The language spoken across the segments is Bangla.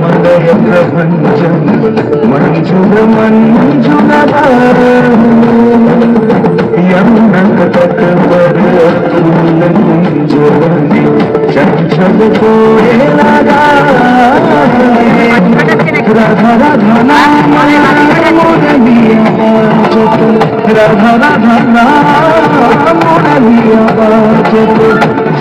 மலயபிரபஞ்சம் மஞ்சுர மஞ்சுரவரி சஞ்சல கோயிலா ரத ரத நாமோதனியா ரத ரத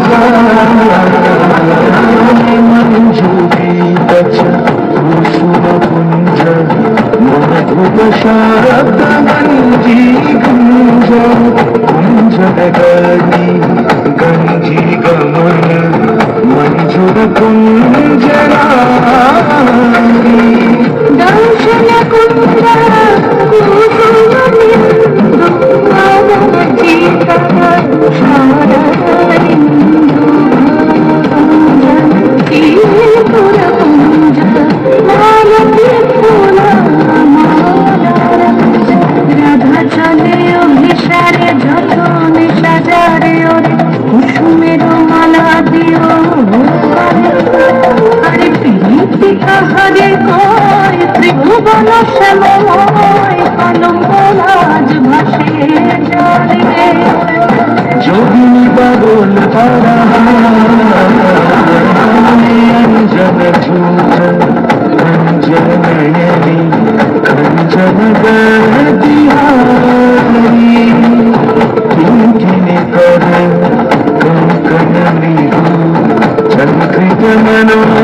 অভিসারী মঞ্জুরিত কুসুম কুঞ্জ মধুপ যোগিনী পাগল তারা অঞ্জন ঝুট অঞ্জন নয়নি অঞ্জন গরদিহারি কিঙ্কিনি কর কঙ্কন নিহু চন্দ্রিত মনোহারি